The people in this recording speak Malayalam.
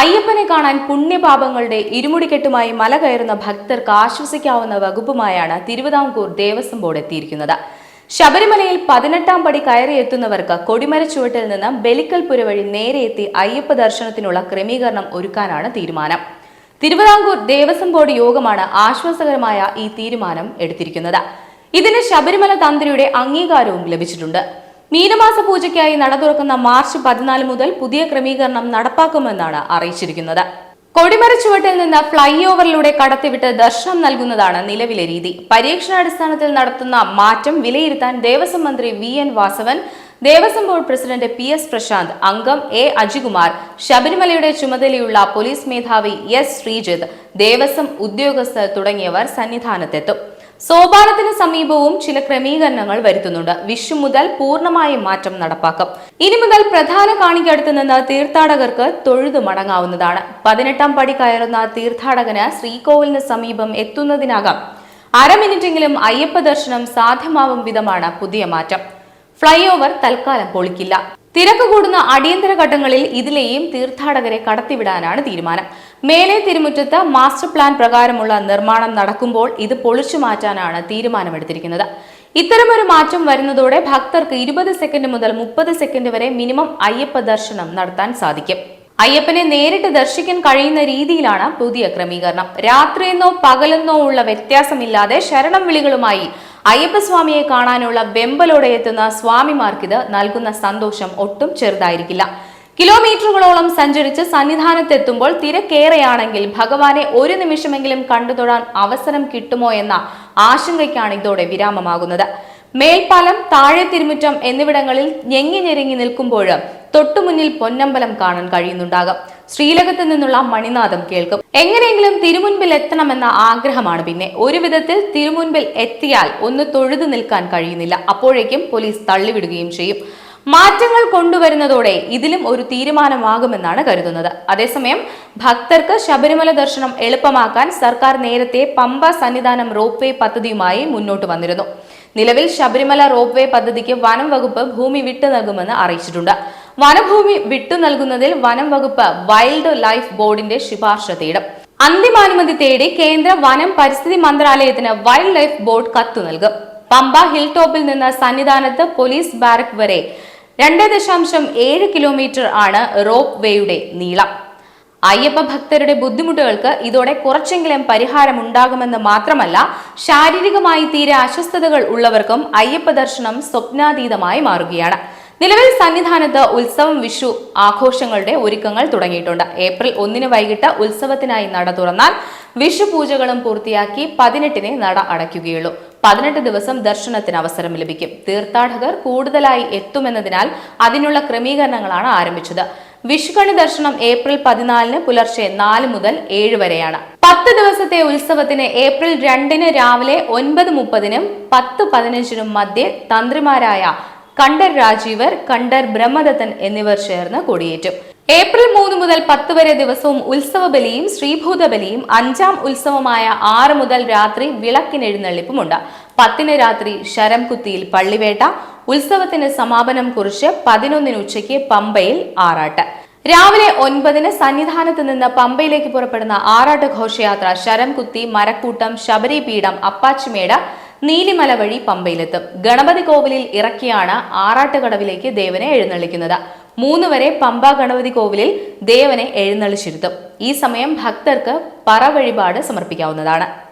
അയ്യപ്പനെ കാണാൻ പുണ്യപാപങ്ങളുടെ ഇരുമുടിക്കെട്ടുമായി മല കയറുന്ന ഭക്തർക്ക് ആശ്വസിക്കാവുന്ന വകുപ്പുമായാണ് തിരുവിതാംകൂർ ദേവസ്വം ബോർഡ് എത്തിയിരിക്കുന്നത്. ശബരിമലയിൽ പതിനെട്ടാം പടി കയറി എത്തുന്നവർക്ക് കൊടിമര ചുവട്ടിൽ നിന്ന് ബലിക്കൽപുര വഴി നേരെ എത്തി അയ്യപ്പ ദർശനത്തിനുള്ള ക്രമീകരണം ഒരുക്കാനാണ് തീരുമാനം. തിരുവിതാംകൂർ ദേവസ്വം ബോർഡ് യോഗമാണ് ആശ്വാസകരമായ ഈ തീരുമാനം എടുത്തിരിക്കുന്നത്. ഇതിന് ശബരിമല തന്ത്രിയുടെ അംഗീകാരവും ലഭിച്ചിട്ടുണ്ട്. മീനമാസ പൂജയ്ക്കായി നട തുറക്കുന്ന മാർച്ച് പതിനാല് മുതൽ പുതിയ ക്രമീകരണം നടപ്പാക്കുമെന്നാണ് അറിയിച്ചിരിക്കുന്നത്. കൊടിമര ചുവട്ടിൽ നിന്ന് ഫ്ലൈ ഓവറിലൂടെ കടത്തിവിട്ട് ദർശനം നൽകുന്നതാണ് നിലവിലെ രീതി. പരീക്ഷണാടിസ്ഥാനത്തിൽ നടത്തുന്ന മാറ്റം വിലയിരുത്താൻ ദേവസ്വം മന്ത്രി V N Vasavan Devaswom board president P S Prashanth അംഗം എ അജികുമാർ ശബരിമലയുടെ ചുമതലയുള്ള പോലീസ് മേധാവി എസ് ശ്രീജിത്ത് ദേവസ്വം ഉദ്യോഗസ്ഥർ തുടങ്ങിയവർ സന്നിധാനത്തെത്തും. സോപാനത്തിന് സമീപവും ചില ക്രമീകരണങ്ങൾ വരുത്തുന്നുണ്ട്. വിഷു മുതൽ പൂർണമായും മാറ്റം നടപ്പാക്കും. ഇനി മുതൽ പ്രധാന കാണിക്കടുത്ത് നിന്ന് തീർത്ഥാടകർക്ക് തൊഴുതു മടങ്ങാവുന്നതാണ്. പതിനെട്ടാം പടി കയറുന്ന തീർത്ഥാടകന് ശ്രീകോവിലിന് സമീപം എത്തുന്നതിനകം. അര മിനിറ്റെങ്കിലും അയ്യപ്പ ദർശനം സാധ്യമാവും വിധമാണ് പുതിയ മാറ്റം. ഫ്ലൈ ഓവർ തൽക്കാലം പൊളിക്കില്ല. തിരക്ക് കൂടുന്ന അടിയന്തര ഘട്ടങ്ങളിൽ ഇതിലെയും തീർത്ഥാടകരെ കടത്തിവിടാനാണ് തീരുമാനം. മേലെ തിരുമുറ്റത്ത് മാസ്റ്റർ പ്ലാൻ പ്രകാരമുള്ള നിർമ്മാണം നടക്കുമ്പോൾ ഇത് പൊളിച്ചു മാറ്റാനാണ് തീരുമാനമെടുത്തിരിക്കുന്നത്. ഇത്തരമൊരു മാറ്റം വരുന്നതോടെ ഭക്തർക്ക് ഇരുപത് സെക്കൻഡ് മുതൽ മുപ്പത് സെക്കൻഡ് വരെ മിനിമം അയ്യപ്പ ദർശനം നടത്താൻ സാധിക്കും. അയ്യപ്പനെ നേരിട്ട് ദർശിക്കാൻ കഴിയുന്ന രീതിയിലാണ് പുതിയ ക്രമീകരണം. രാത്രിയെന്നോ പകലെന്നോ ഉള്ള വ്യത്യാസമില്ലാതെ ശരണം വിളികളുമായി അയ്യപ്പസ്വാമിയെ കാണാനുള്ള വെമ്പലോടെ എത്തുന്ന സ്വാമിമാർക്കിത് നൽകുന്ന സന്തോഷം ഒട്ടും ചെറുതായിരിക്കില്ല. കിലോമീറ്ററുകളോളം സഞ്ചരിച്ച് സന്നിധാനത്തെത്തുമ്പോൾ തിരക്കേറെയാണെങ്കിൽ ഭഗവാനെ ഒരു നിമിഷമെങ്കിലും കണ്ടുതൊടാൻ അവസരം കിട്ടുമോ എന്ന ആശങ്കയ്ക്കാണ് ഇതോടെ വിരാമമാകുന്നത്. മേൽപ്പാലം താഴെ തിരുമുറ്റം എന്നിവിടങ്ങളിൽ ഞെങ്ങി ഞെരുങ്ങി നിൽക്കുമ്പോൾ തൊട്ടുമുന്നിൽ പൊന്നമ്പലം കാണാൻ കഴിയുന്നുണ്ടാകും. ശ്രീലകത്ത് നിന്നുള്ള മണിനാഥം കേൾക്കും. എങ്ങനെയെങ്കിലും തിരുമുൻപിൽ എത്തണമെന്ന ആഗ്രഹമാണ് പിന്നെ. ഒരു വിധത്തിൽ തിരുമുൻപിൽ എത്തിയാൽ ഒന്ന് തൊഴുതു നിൽക്കാൻ കഴിയുന്നില്ല. അപ്പോഴേക്കും പോലീസ് തള്ളിവിടുകയും ചെയ്യും. മാറ്റങ്ങൾ കൊണ്ടുവരുന്നതോടെ ഇതിലും ഒരു തീരുമാനമാകുമെന്നാണ് കരുതുന്നത്. അതേസമയം ഭക്തർക്ക് ശബരിമല ദർശനം എളുപ്പമാക്കാൻ സർക്കാർ നേരത്തെ പമ്പ സന്നിധാനം റോപ്പ് വേ പദ്ധതിയുമായി മുന്നോട്ട് വന്നിരുന്നു. നിലവിൽ ശബരിമല റോപ്പ് വേ പദ്ധതിക്ക് വനം വകുപ്പ് ഭൂമി വിട്ടു നൽകുമെന്ന് അറിയിച്ചിട്ടുണ്ട്. വനഭൂമി വിട്ടു നൽകുന്നതിൽ വനം വകുപ്പ് വൈൽഡ് ലൈഫ് ബോർഡിന്റെ ശുപാർശ തേടും. അന്തിമാനുമതി തേടി കേന്ദ്ര വനം പരിസ്ഥിതി മന്ത്രാലയത്തിന് വൈൽഡ് ലൈഫ് ബോർഡ് കത്തു നൽകും. പമ്പ ഹിൽ ടോപ്പിൽ നിന്ന് സന്നിധാനത്ത് പോലീസ് ബാരക് വരെ രണ്ട് ദശാംശം ഏഴ് കിലോമീറ്റർ ആണ് റോപ്പ് വേയുടെ നീളം. അയ്യപ്പ ഭക്തരുടെ ബുദ്ധിമുട്ടുകൾക്ക് ഇതോടെ കുറച്ചെങ്കിലും പരിഹാരം പരിഹാരമുണ്ടാകുമെന്ന് മാത്രമല്ല ശാരീരികമായി തീരെ അസ്വസ്ഥതകൾ ഉള്ളവർക്കും അയ്യപ്പ ദർശനം സ്വപ്നാതീതമായി മാറുകയാണ്. നിലവിൽ സന്നിധാനത്ത് ഉത്സവം വിഷു ആഘോഷങ്ങളുടെ ഒരുക്കങ്ങൾ തുടങ്ങിയിട്ടുണ്ട്. ഏപ്രിൽ ഒന്നിന് വൈകിട്ട് ഉത്സവത്തിനായി നട തുറന്നാൽ വിഷു പൂജകളും പൂർത്തിയാക്കി പതിനെട്ടിനെ നട അടയ്ക്കുകയുള്ളൂ. പതിനെട്ട് ദിവസം ദർശനത്തിന് അവസരം ലഭിക്കും. തീർത്ഥാടകർ കൂടുതലായി എത്തുമെന്നതിനാൽ അതിനുള്ള ക്രമീകരണങ്ങളാണ് ആരംഭിച്ചത്. വിഷുക്കണി ദർശനം ഏപ്രിൽ പതിനാലിന് പുലർച്ചെ നാല് മുതൽ ഏഴ് വരെയാണ്. പത്ത് ദിവസത്തെ ഉത്സവത്തിന് ഏപ്രിൽ രണ്ടിന് രാവിലെ ഒൻപത് മുപ്പതിനും പത്ത് പതിനഞ്ചിനും മധ്യേ തന്ത്രിമാരായ കണ്ടർ രാജീവർ കണ്ടർ ബ്രഹ്മദത്തൻ എന്നിവർ ചേർന്ന് കൊടിയേറ്റും. ഏപ്രിൽ മൂന്ന് മുതൽ പത്ത് വരെ ദിവസവും ഉത്സവ ബലിയും ശ്രീഭൂത ബലിയും അഞ്ചാം ഉത്സവമായ ആറ് മുതൽ രാത്രി വിളക്കിനെഴുന്നള്ളിപ്പുമുണ്ട്. പത്തിന് രാത്രി ശരം കുത്തിയിൽ പള്ളിവേട്ട ഉത്സവത്തിന് സമാപനം കുറിച്ച് പതിനൊന്നിന് ഉച്ചയ്ക്ക് പമ്പയിൽ ആറാട്ട്. രാവിലെ ഒൻപതിന് സന്നിധാനത്ത് നിന്ന് പമ്പയിലേക്ക് പുറപ്പെടുന്ന ആറാട്ട് ഘോഷയാത്ര ശരം കുത്തി മരക്കൂട്ടം ശബരിപീഠം അപ്പാച്ചിമേട് നീലിമല വഴി പമ്പയിലെത്തും. ഗണപതി കോവിലിൽ ഇറക്കിയാണ് ആറാട്ടുകടവിലേക്ക് ദേവനെ എഴുന്നള്ളിക്കുന്നത്. മൂന്ന് വരെ പമ്പ ഗണപതി കോവിലിൽ ദേവനെ എഴുന്നള്ളിച്ചിരുത്തും. ഈ സമയം ഭക്തർക്ക് പറ വഴിപാട് സമർപ്പിക്കാവുന്നതാണ്.